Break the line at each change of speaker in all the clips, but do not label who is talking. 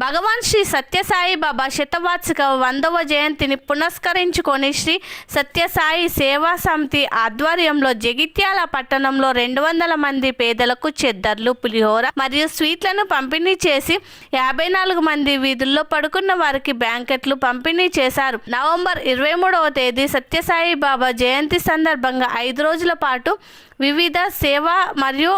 భగవాన్ శ్రీ సత్యసాయి బాబా శతవార్షిక వందవ జయంతిని పునస్కరించుకొని శ్రీ సత్యసాయి సేవా సమితి ఆధ్వర్యంలో జగిత్యాల పట్టణంలో రెండు వందల మంది పేదలకు చెద్దర్లు పులిహోర మరియు స్వీట్లను పంపిణీ చేసి యాభై నాలుగు మంది వీధుల్లో పడుకున్న వారికి బ్యాంకెట్లు పంపిణీ చేశారు. నవంబర్ ఇరవై మూడవ తేదీ సత్యసాయి బాబా జయంతి సందర్భంగా ఐదు రోజుల పాటు వివిధ సేవా మరియు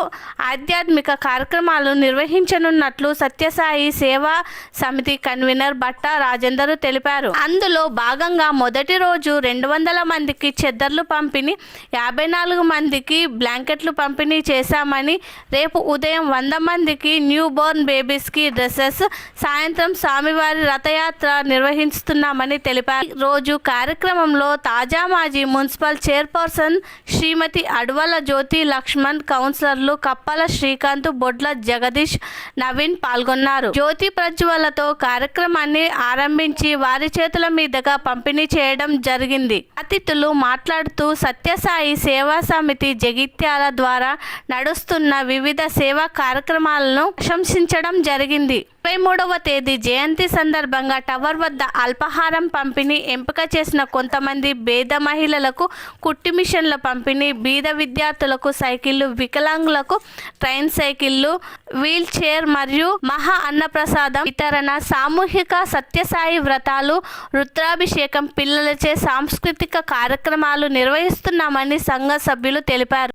ఆధ్యాత్మిక కార్యక్రమాలు నిర్వహించనున్నట్లు సత్యసాయి సేవా సమితి కన్వీనర్ బట్ట రాజేందర్ తెలిపారు. అందులో భాగంగా మొదటి రోజు రెండు వందల మందికి చెద్దర్లు పంపిణీ యాభై నాలుగు మందికి బ్లాంకెట్లు పంపిణీ చేశామని రేపు ఉదయం వంద మందికి న్యూ బోర్న్ బేబీస్కి డ్రెస్సెస్ సాయంత్రం స్వామివారి రథయాత్ర నిర్వహిస్తున్నామని తెలిపారు. రోజు కార్యక్రమంలో తాజా మాజీ మున్సిపల్ చైర్పర్సన్ శ్రీమతి అడవల జ్యోతి లక్ష్మణ్ కౌన్సిలర్లు కప్పల శ్రీకాంత్ బొడ్ల జగదీష్ నవీన్ పాల్గొన్నారు. జ్యోతి ప్రజ్వలతో కార్యక్రమాన్ని ఆరంభించి వారి చేతుల మీదుగా పంపిణీ చేయడం జరిగింది. అతిథులు మాట్లాడుతూ సత్యసాయి సేవా సమితి జగిత్యాల ద్వారా నడుస్తున్న వివిధ సేవా కార్యక్రమాలను ప్రశంసించడం జరిగింది. ఇరవై మూడవ తేదీ జయంతి సందర్భంగా టవర్ వద్ద అల్పాహారం పంపిణీ ఎంపిక చేసిన కొంతమంది బేద మహిళలకు కుట్టి మిషన్ల పంపిణీ బీద విద్యార్థులకు సైకిళ్ళు వికలాంగులకు ట్రైన్ సైకిళ్ళు వీల్ చైర్ మరియు మహా అన్నప్రసాదం వితరణ సామూహిక సత్యసాయి వ్రతాలు రుద్రాభిషేకం పిల్లలచే సాంస్కృతిక కార్యక్రమాలు నిర్వహిస్తున్నామని సంఘ సభ్యులు తెలిపారు.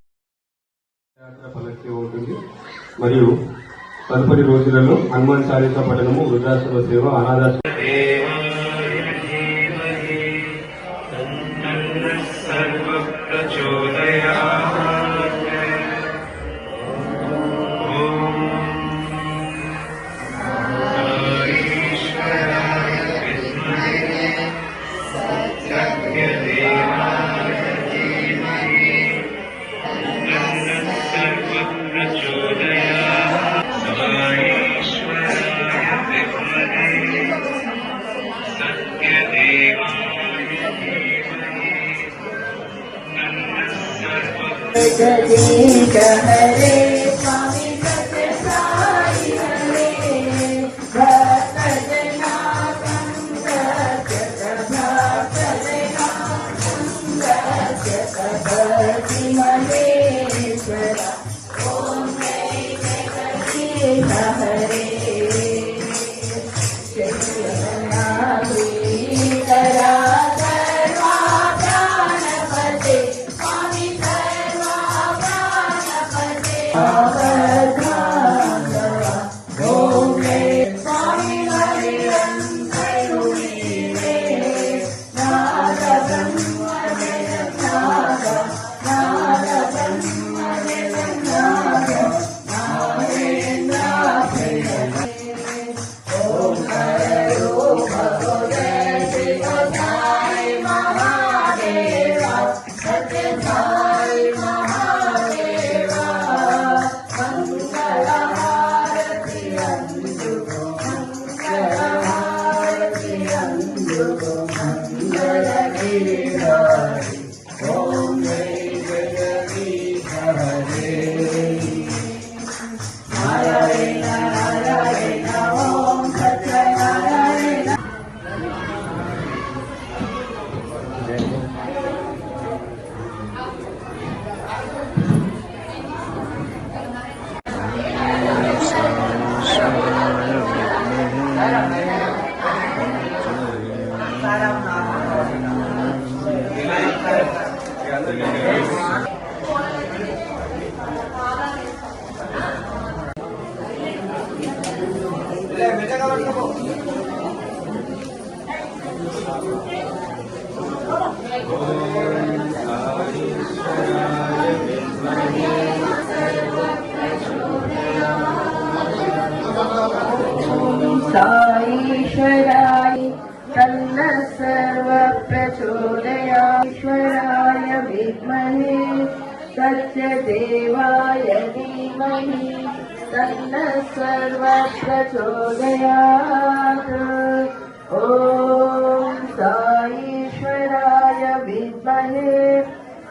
మరియు తదుపరి రోజులలో హనుమాన్ చాలీసా పఠనము వృద్ధాశ్రమ సేవ అనాథాశ్రమ
जगदीश हरे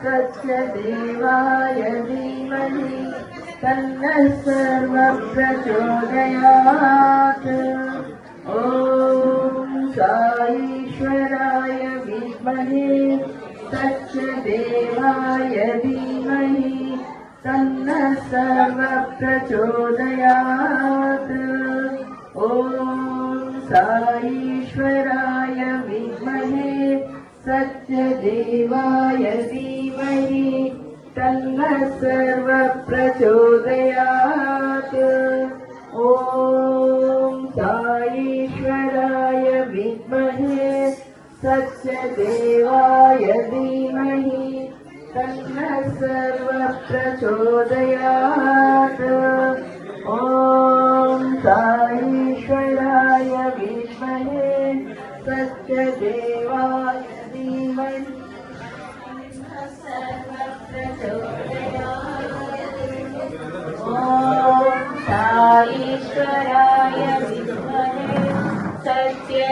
तस्य देवाय धीमहि तन्नः सर्वप्रचोदयात्। ॐ साईश्वराय विद्महे विद्महे सच्चदेवाय धीमहि तन्नः सर्वप्रचोदयात्। ॐ साईश्वराय विद्महे सत्यदेवाय धीमहि तन्नः सर्वप्रचोदयात्। ॐ साईश्वराय विद्महे सत्यदेवाय धीमहि तन्नः सर्वप्रचोदयात्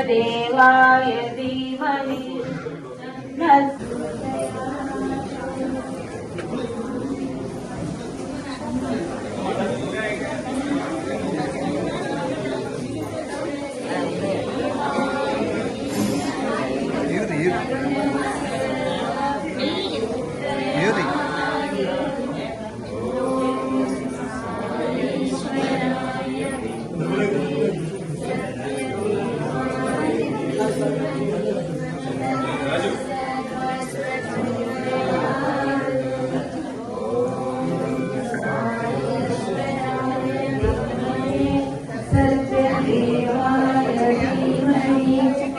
देवाय धीमहि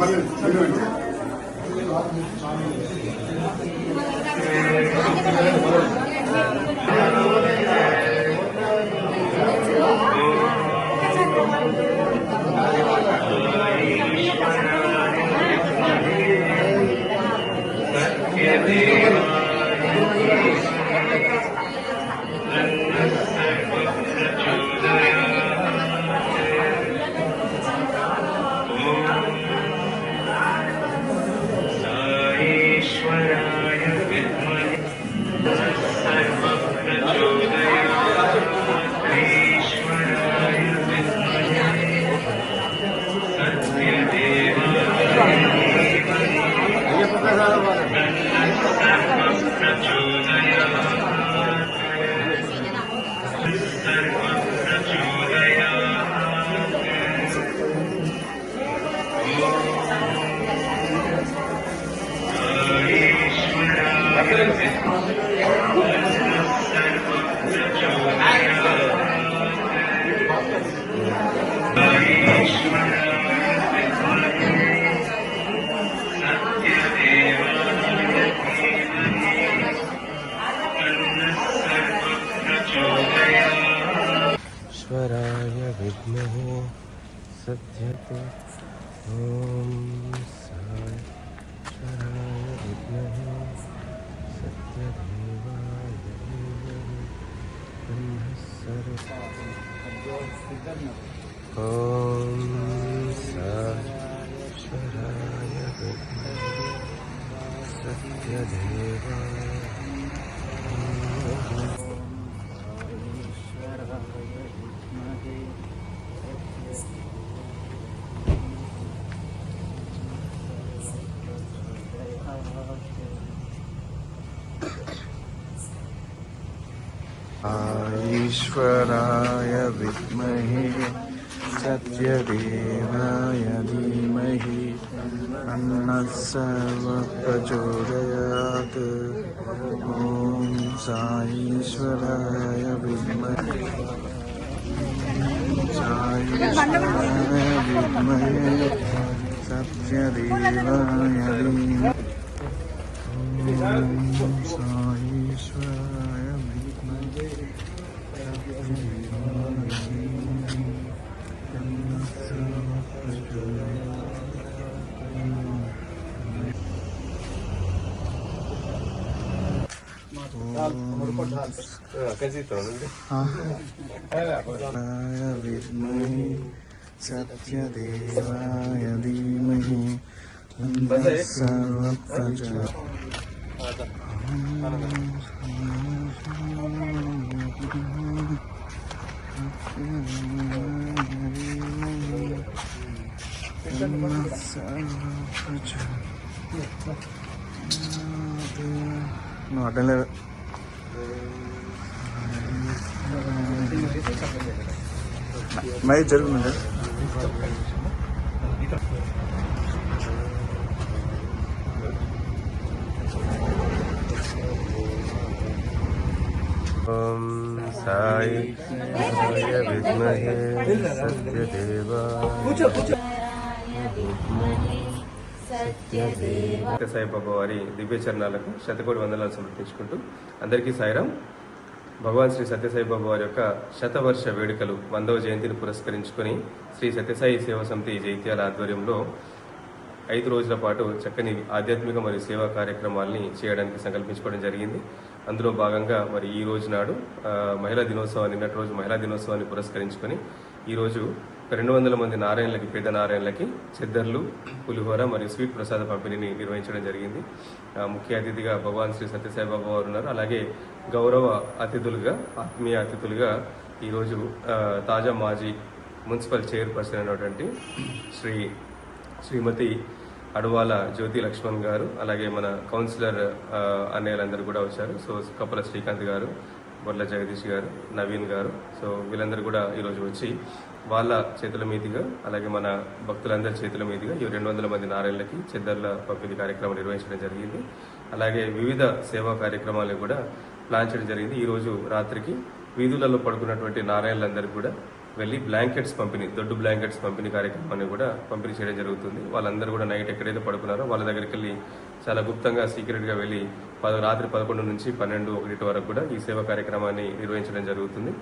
పర్లేదు ॐ सराय सत्यदेवा ईश्वराय विद्महे, सत्यदेवाय धीमहि अन्नः सर्वप्रचोदयात् ॐ साईश्वराय विद्महे साई
विद्महे, सत्यदेवाय धीमहि। ॐ साईश्वराय വിദ്മഹി സത്യദേവായ ധീമഹി സർവപ്രജ No, I don't know. నువ్వు అడ్డం లేదు మరి జరుగుతుంది
ఓం సాయి విద్మహే సత్యదేవ సాయిబాబా వారి దివ్య చరణాలకు శతకోటి వందనాలు సమర్పించుకుంటూ అందరికీ సాయిరాం. భగవాన్ శ్రీ సత్యసాయిబాబా వారి యొక్క శతవర్ష వేడుకలు వందవ జయంతిని పురస్కరించుకొని శ్రీ సత్యసాయి సేవా సమితి జైత్యాల ఆధ్వర్యంలో ఐదు రోజుల పాటు చక్కని ఆధ్యాత్మిక మరియు సేవా కార్యక్రమాల్ని చేయడానికి సంకల్పించుకోవడం జరిగింది. అందులో భాగంగా మరి ఈ రోజు నాడు మహిళా దినోత్సవాన్ని నిన్నటి రోజు మహిళా దినోత్సవాన్ని పురస్కరించుకొని ఈరోజు రెండు వందల మంది నారాయణలకి పేద నారాయణలకి చెద్దర్లు పులిహోర మరియు స్వీట్ ప్రసాద పంపిణీని నిర్వహించడం జరిగింది. ముఖ్య అతిథిగా భగవాన్ శ్రీ సత్యసాయిబాబా వారు ఉన్నారు. అలాగే గౌరవ అతిథులుగా ఆత్మీయ అతిథులుగా ఈరోజు తాజా మాజీ మున్సిపల్ చైర్పర్సన్ అయినటువంటి శ్రీ శ్రీమతి అడవాల జ్యోతి లక్ష్మణ్ గారు అలాగే మన కౌన్సిలర్ అన్నయ్యలందరూ కూడా వచ్చారు. సో కప్పల శ్రీకాంత్ గారు బొర్ల జగదీష్ గారు నవీన్ గారు. సో వీళ్ళందరూ కూడా ఈరోజు వచ్చి వాళ్ళ చేతుల మీదుగా అలాగే మన భక్తులందరి చేతుల మీదుగా ఈ రెండు వందల మంది నారాయణలకి చెద్దర్ల పంపిణీ కార్యక్రమం నిర్వహించడం జరిగింది. అలాగే వివిధ సేవా కార్యక్రమాలు కూడా ప్లాన్ చేయడం జరిగింది. ఈరోజు రాత్రికి వీధులలో పడుకున్నటువంటి నారాయణలందరికీ కూడా వెళ్ళి బ్లాంకెట్స్ పంపిణీ దొడ్డు బ్లాంకెట్స్ పంపిణీ కార్యక్రమాన్ని కూడా పంపిణీ చేయడం జరుగుతుంది. వాళ్ళందరూ కూడా నైట్ ఎక్కడైతే పడుకున్నారో వాళ్ళ దగ్గరికి వెళ్ళి చాలా గుప్తంగా సీక్రెట్గా వెళ్ళి పద రాత్రి పదకొండు నుంచి పన్నెండు ఒకటి వరకు కూడా ఈ సేవా కార్యక్రమాన్ని నిర్వహించడం జరుగుతుంది.